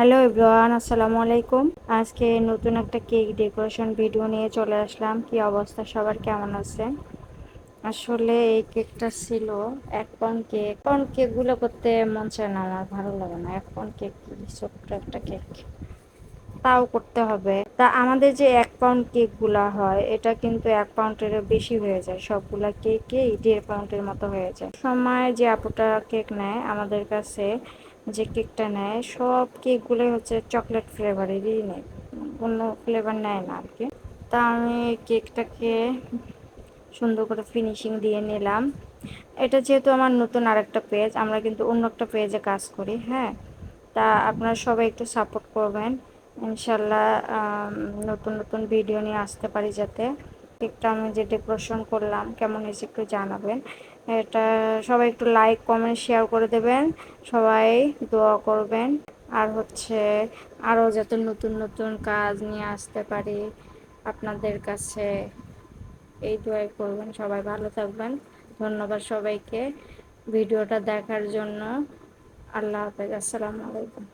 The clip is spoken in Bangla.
হ্যালো এভরিওয়ান, আসসালামু আলাইকুম। আজকে নতুন একটা কেক ডেকোরেশন ভিডিও নিয়ে চলে আসলাম। কি অবস্থা? সবার কেমন আছে আসলে এই কেকটা ছিল এক পাউন্ড কেক। পাউন্ড কেকগুলো করতে মন চায় না, আমার ভালো লাগে না। এক পাউন্ড কেক ছোট্ট একটা কেক। তাও করতে হবে। তা আমাদের যে এক পাউন্ড কেকগুলা হয়, এটা কিন্তু এক পাউন্ডের বেশি হয়ে যায়। সবগুলা কেকেই দেড় পাউন্ডের মতো হয়ে যায়। সময় যে আপুটা কেক নেয়, আমাদের কাছে যে কেকটা নেয়, সব কেকগুলোই হচ্ছে চকলেট ফ্লেভারেরই নেয়, অন্য ফ্লেভার নেয় না আর কি তা আমি কেকটাকে সুন্দর করে ফিনিশিং দিয়ে নিলাম। এটা যেহেতু আমার নতুন আরেকটা পেজ, আমরা কিন্তু অন্য একটা পেজে কাজ করি হ্যাঁ? তা আপনারা সবাই একটু সাপোর্ট করবেন। ইনশাল্লাহ নতুন নতুন ভিডিও নিয়ে আসতে পারি যাতে। কেকটা আমি যে ডেকোরেশন করলাম, কেমন হয়েছে একটু জানাবেন। এটা সবাই একটু লাইক কমেন্ট শেয়ার করে দেবেন। সবাই দোয়া করবেন। আর হচ্ছে আরও যাতে নতুন নতুন কাজ নিয়ে আসতে পারি আপনাদের কাছে, এই দোয়াই করবেন। সবাই ভালো থাকবেন। ধন্যবাদ সবাইকে। ভিডিওটা দেখার জন্য আল্লাহ হাফেজ। আসসালামু আলাইকুম।